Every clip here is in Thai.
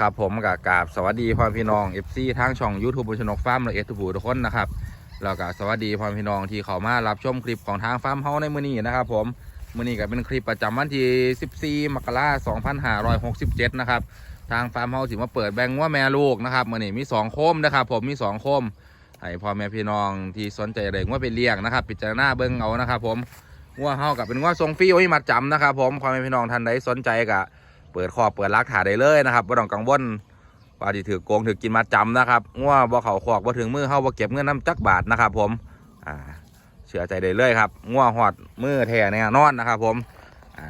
ครับผมกับกาบสวัสดีพ่อพี่น้อง FC ทางช่อง YouTube บุญชนกฟาร์มและเอสทุกผู้ทุกคนนะครับแล้วก็สวัสดีพ่อพี่น้องที่เข้ามารับชมคลิปของทางฟาร์มเฮาในมื้อนี้นะครับผมมื้อนี้ก็เป็นคลิปประจำวันที่14มกราคม2567นะครับทางฟาร์มเฮาสิมาเปิดแบ่งว่าแม่ลูกนะครับมื้อนี้มี2โคมนะครับผมมี2โคมให้พ่อแม่พี่น้องที่สนใจเรื่องว่าไปเลี้ยงนะครับพิจารณาเบิ่งเอานะครับผมงัวเฮากับเป็นงัวทรงฟรีไว้ยมัดจำนะครับผมพ่อแม่พี่น้องท่านใดสนใจก็ เปิดคอบเปิดรักถ่ายได้เลยนะครับบ่ต้องกังวลว่าที่ถือโกงถือกินมาจำนะครับง่วบ่เขาขอกบ่ถึงมือเฮาบ่เก็บเงินน้ำจักบาทนะครับ ผมอ่าเชื่อใจได้เลยครับง่วหอดมือแท้แน่นอนนะครับ ผมอ่า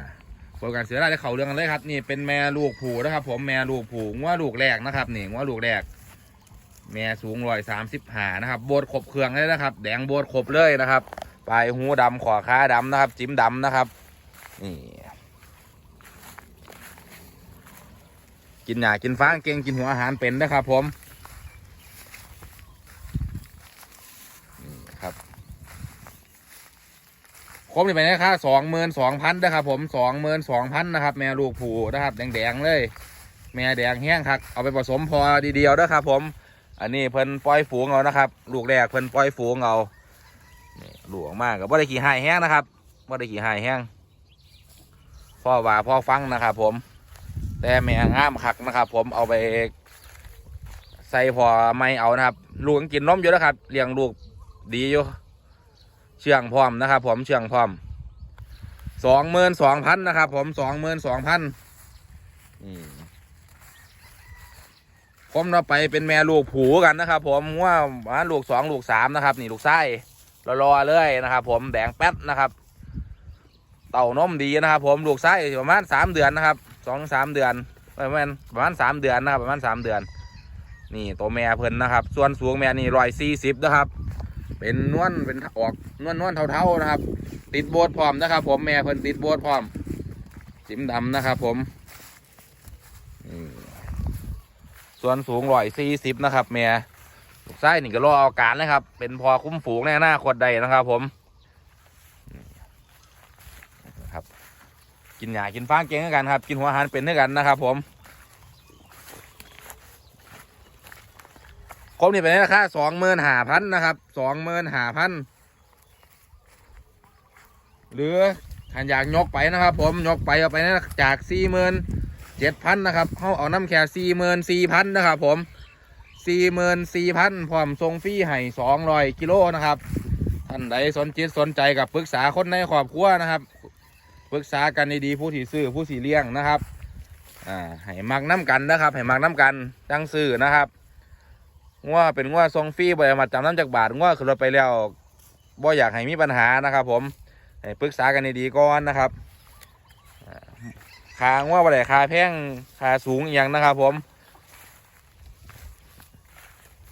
โปรการเสียได้เขาเรื่องกันเลยครับ นี่เป็นแม่ลูกผูนะครับ ผมแม่ลูกผูง่วลูกแรกนะครับนี่ง่วลูกแรก แม่สูงร้อยสามสิบห้านะครับโบดขบเครื่องเลยนะครับ แดงโบดขบเลยนะครับปลายหูดำขอขาดำนะครับ จิ้มดำนะครับนี่ กินหยากินฟางเก่งกินหัวอาหารเป็นนะครับผมนี่ครับครบนี่ไปนะครับสองหมื่นสองพันนะครับผมสองหมื่นสองพันนะครับ แม่ลูกผูนะครับ แดงๆเลย แม่แดงแห้งครับเอาไปผสมพอดีเดียวนะครับผม อันนี้เพิ่นปล่อยฝูงเอานะครับ ลูกแรกเพิ่นปล่อยฝูงเอานี่ลูกออกมากกับว่าได้ขี่หายแห้งนะครับว่าได้ขี่หายแห้งพ่อว่าพ่อฟังนะครับผม แต่แม่งามคักนะครับ ผมเอาไป ใส่พอไม่เอานะครับ ลูกยังกินนมอยู่นะครับเลี้ยงลูกดีอยู่ เชื่องพร้อมนะครับ ผมเชื่องพร้อมสองหมื่นสองพันนะครับ ผมสองหมื่นสองพันผมเราไปเป็นแม่ลูกผูกันนะครับ ผมว่าว่าลูกสองลูกสามนะครับ นี่ลูกไส้รอๆเลยนะครับ ผมแดงแป๊ดนะครับ เต่านมดีนะครับ ผมลูกไส้ประมาณสามเดือนนะครับ สองถึงสามเดือนประมาณประมาณสามเดือนนะครับประมาณสามเดือน นี่ตัวแม่เพิ่นนะครับ ส่วนสูงแม่นี่ร้อยสี่สิบนะครับ เป็นนวลเป็นออกนวลนวลเทาๆนะครับ ติดโบสพร้อมนะครับ ผมแม่เพิ่นติดโบสพร้อมจิ้มดำนะครับ ผมส่วนสูงร้อยสี่สิบนะครับ แม่ลูกไส้นี่ก็รอเอาการนะครับ เป็นพอคุ้มฝูงแน่หน้าขวดใดนะครับ ผม กินหญ้ากินฟางเก่งกันครับ กินหัวอาหารเป็นด้วยกันนะครับ ผมครบนี่เป็นราคาสองหมื่นห้าพันนะครับสองหมื่นห้าพันหรือขันอยากยกไปนะครับ ผมยกไปเอาไปนะจากสี่หมื่นเจ็ดพันนะครับเขาเอาน้ำแค่สี่หมื่นสี่พันนะครับ ผมสี่หมื่นสี่พันพร้อมทรงฟรีให้สองร้อยกิโลนะครับท่านใดสนจิตสนใจกับปรึกษาคนในครอบครัวนะครับ ปรึกษากันดีๆผู้ที่ซื้อผู้ที่เลี้ยงนะครับอ่าให้มักน้ำกันนะครับให้มักน้ำกันจังซื้อนะครับงัวเป็นงัวทรงฟรีบ่ได้มาจำน้ำจากบาทงัวขึ้นรถไปแล้วบ่อยากให้มีปัญหานะครับ ผมให้ปรึกษากันดีๆก่อนนะครับค่างัวบ่ได้คาแพงคาสูงอย่างนะครับ ผม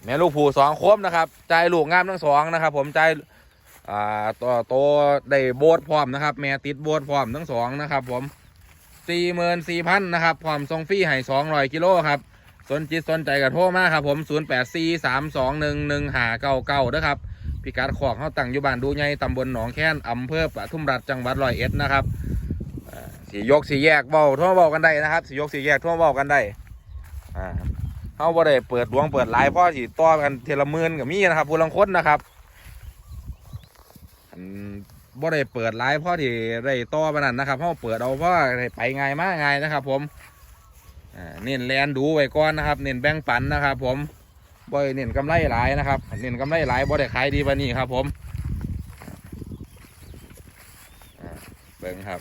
แม่ลูกผูสองโคมนะครับใจลูกงามทั้งสองนะครับ ผมใจ อ่าตัวโตได้โบสพร้อมนะครับ แม่ติดโบสพร้อมทั้งสองนะครับ ผมสี่หมื่นสี่พันนะครับพร้อมทรงฟรีให้สองร้อยกิโลครับสนจิตสนใจกับโทรมาครับผมศูนย์แปดสี่สามสองหนึ่งหนึ่งหาเก้าเก้านะครับพิกัดขอกเขาตั้งอยู่บ้านดูใหญ่ตำบลหนองแค้นอำเภอปทุมรัฐจังหวัดร้อยเอ็ดนะครับสียกสีแยกเบาทั่วเบากันได้นะครับสียกสีแยกทั่วเบากันได้อ่าเขาบ่ได้เปิดดวงเปิดลน์พ่อสีต่อกันเทละมื่นกับมีนะครับผู้ลังคนนะครับ บ่ได้เปิดไลฟ์พ่อที่ได้ต่อมานั่นนะครับเพราเปิดเอาเพราะได้ไปง่ายมากง่ายนะครับ ผมเน้นแลนดูไว้ก่อนนะครับ เน้นแบ่งปันนะครับ ผมบ่ได้เน้นกำไรหลายนะครับเน้นกำไรหลายบ่ได้ขายดีปานนี้ครับ ผมเบิ่งครับ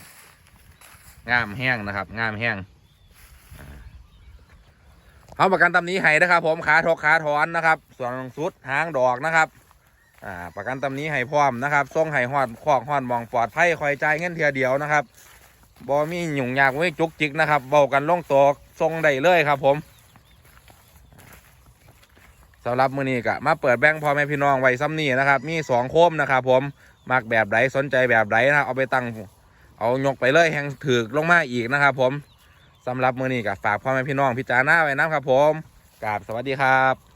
งามแห้งนะครับ งามแห้งเอาประกันตำนี้ให้นะครับ ผมขาทกขาถอนนะครับ ส่วนสุดหางดอกนะครับ อ่าประกันตำนี้ให้พร้อมนะครับส่งให้หอดคอกหอดหมองปลอดภัยคอยจ่ายเงินเทียเดียวนะครับบ่มีหยุ่งยากไม่จุกจิกนะครับเบากันลงตัวทรงได้เลยครับ ผมสำหรับมือนี้ก็มาเปิดแบงค์พ่อแม่พี่น้องไว้ซ้ำนี่นะครับ มีสองโคมนะครับ ผมมักแบบใดสนใจแบบใดนะเอาไปตั้งเอายกไปเลยแหงถือลงมาอีกนะครับ ผมสำหรับมือนี้ก็ฝากพ่อแม่พี่น้องพิจารณาไว้นะครับ ผมกราบสวัสดีครับ